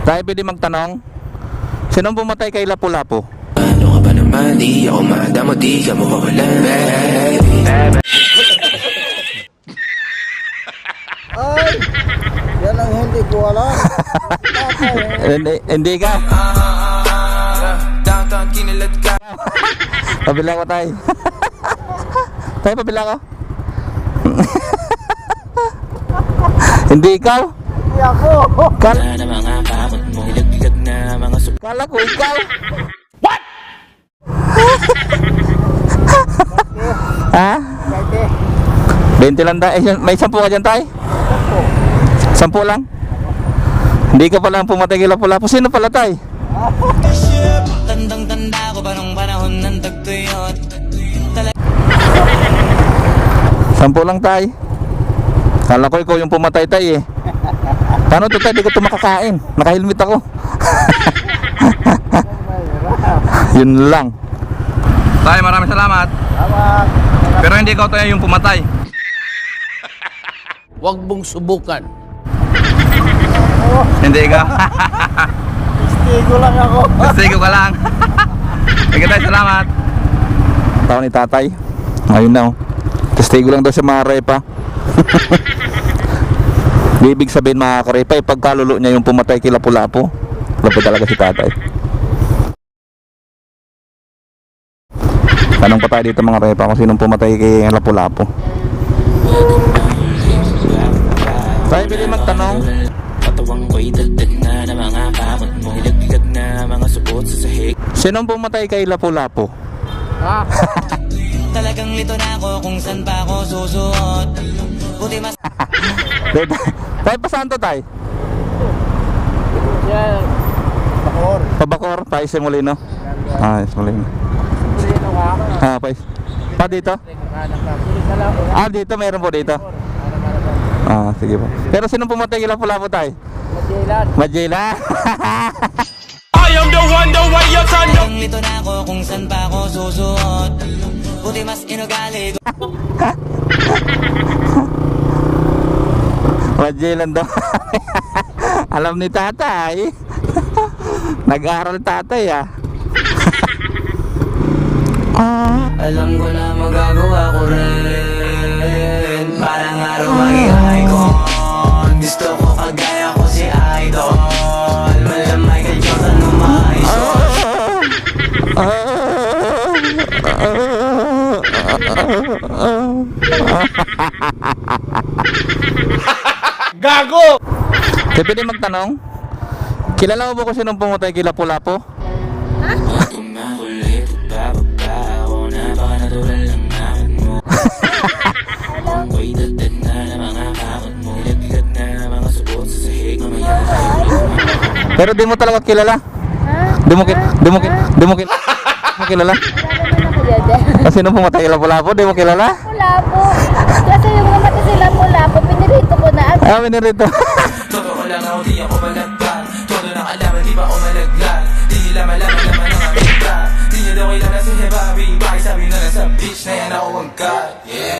Tayo pwede magtanong, sinong pumatay kay Lapu-Lapu? Ano ka ba naman? Di ako madamo, di ka mawawala Ay! Yan ang hindi ko alam. Hindi, hindi ka. Downtown kinilat ka Pabila ko tayo. tayo pabila ko. hindi ikaw. hindi ako. Kal na mga sup kala ko ikaw. What? ha? Pwede. 20 lang tayo. Eh, may 10 ka dyan tayo? 10 lang? Hindi ka pala ang pumatay kay Lapu-Lapu. Sino pala tayo? Tandang tanda ko pa nung panahon ng tagtuyot Sampo lang tay. Kala ko ikaw yung pumatay tay eh. Paano to tay? Di ko ito makakain. Nakahilmit ako. Yun lang. Tay, maraming salamat. Salamat. Pero hindi ikaw tayo yung pumatay. Huwag mong subukan. hindi ka. Testigo lang ako. Sige ka lang. Sige tay, salamat. Tao ni tatay. Ayun na oh. Testigo lang daw sa mga repa. Ibig sabihin mga karepa, eh, pagkalulo niya yung pumatay kay Lapu-Lapu. Lapu talaga si tatay. Tanong pa tayo dito mga repa kung sinong pumatay kay Lapu-Lapu. Tayo pili magtanong. Katawang ko'y dagdag na ng mga kamot mo Hilagligag na mga supot sa sahig Sinong pumatay kay Lapu-Lapu? Ha? Talagang lito na ako kung saan pa ako susuot Buti mas Tayo pa saan to tayo? Yan. Bakor. Pabakor, tayo si Molino. Ah, si Molino. Sino ka? Ah, pa Pa dito? Ah, dito meron po dito. Ah, sige po. Pero sino pumatay kay Lapu-Lapu tayo? Madilan. Majela. Talagang lito na ako kung saan pa ako susuot Buti mas inugali ko Majelan daw. Alam ni tatay. Nag-aaral tatay ah. ah. Alam ko na magagawa ko rin. Parang araw maging icon Gusto ko kagaya ko si Idol. Malam Michael Jordan umaison Kaya pwede magtanong? Kilala mo ba kung sinong pumatay kay Lapu-Lapu? Kung makulit at bababa Ako napakanatural ng nakit mo Kung ko'y dagdag na ng mga kamot mo Hilagligag na mga supot sa sahig Mamaya Pero di mo talaga kilala. Di mo kilala. Di mo kilala. Di mo kilala. Di mo kilala. Kasi nung pumatay kay Lapu-Lapu, di mo kilala? Wala po. Kasi yung namatay sila mula po, pinirito ko na agad. Ah, minirito. Ako di ako malagpan Todo ng alaman di ba ako malaglag? Di nila malaman naman ang aming Di niya daw kailangan si Hebabi Bakit sabi na lang sa bitch na yan ako ang god Yeah